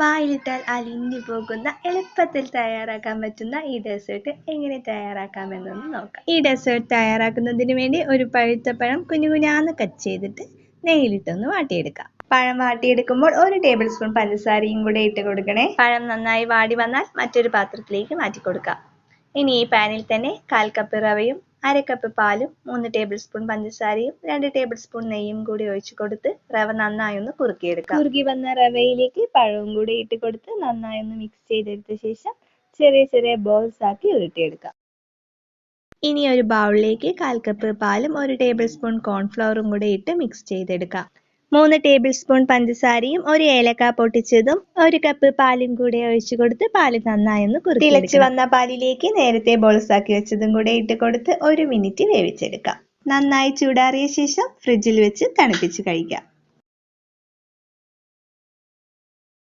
വായിലിട്ടാൽ അലിഞ്ഞു പോകുന്ന എളുപ്പത്തിൽ തയ്യാറാക്കാൻ പറ്റുന്ന ഈ ഡെസേർട്ട് എങ്ങനെ തയ്യാറാക്കാമെന്നൊന്ന് നോക്കാം. ഈ ഡെസേർട്ട് തയ്യാറാക്കുന്നതിന് വേണ്ടി ഒരു പഴുത്ത പഴം കുഞ്ഞു കുഞ്ഞാന്ന് കട്ട് ചെയ്തിട്ട് നെയ്യിലിട്ടൊന്ന് വാട്ടിയെടുക്കാം. പഴം വാട്ടിയെടുക്കുമ്പോൾ ഒരു ടേബിൾ സ്പൂൺ പഞ്ചസാരയും കൂടെ ഇട്ട് കൊടുക്കണേ. പഴം നന്നായി വാടി വന്നാൽ മറ്റൊരു പാത്രത്തിലേക്ക് മാറ്റി കൊടുക്കാം ഇനി ഈ പാനിൽ തന്നെ കാൽ കപ്പ് റവയും അര കപ്പ് പാലും മൂന്ന് ടേബിൾ സ്പൂൺ പഞ്ചസാരയും രണ്ട് ടേബിൾ സ്പൂൺ നെയ്യും കൂടി ഒഴിച്ചു കൊടുത്ത് റവ നന്നായി ഒന്ന് കുറുക്കിയെടുക്കാം. കുറുകി വന്ന റവയിലേക്ക് പഴവും കൂടി ഇട്ട് കൊടുത്ത് നന്നായി ഒന്ന് മിക്സ് ചെയ്തെടുത്ത ശേഷം ചെറിയ ചെറിയ ബോൾസ് ആക്കി ഉരുട്ടിയെടുക്കാം. ഇനി ഒരു ബൗളിലേക്ക് കാൽ കപ്പ് പാലും ഒരു ടേബിൾ സ്പൂൺ കോൺഫ്ലവറും കൂടി ഇട്ട് മിക്സ് ചെയ്തെടുക്കാം. മൂന്ന് ടേബിൾ സ്പൂൺ പഞ്ചസാരയും ഒരു ഏലക്ക പൊട്ടിച്ചതും ഒരു കപ്പ് പാലും കൂടെ ഒഴിച്ചു കൊടുത്ത് പാൽ നന്നായി ഒന്ന് തിളച്ച് വന്ന പാലിലേക്ക് നേരത്തെ ബോൾസാക്കി വെച്ചതും കൂടെ ഇട്ട് കൊടുത്ത് ഒരു മിനിറ്റ് വേവിച്ചെടുക്കാം. നന്നായി ചൂടാറിയ ശേഷം ഫ്രിഡ്ജിൽ വെച്ച് തണുപ്പിച്ച് കഴിക്കാം.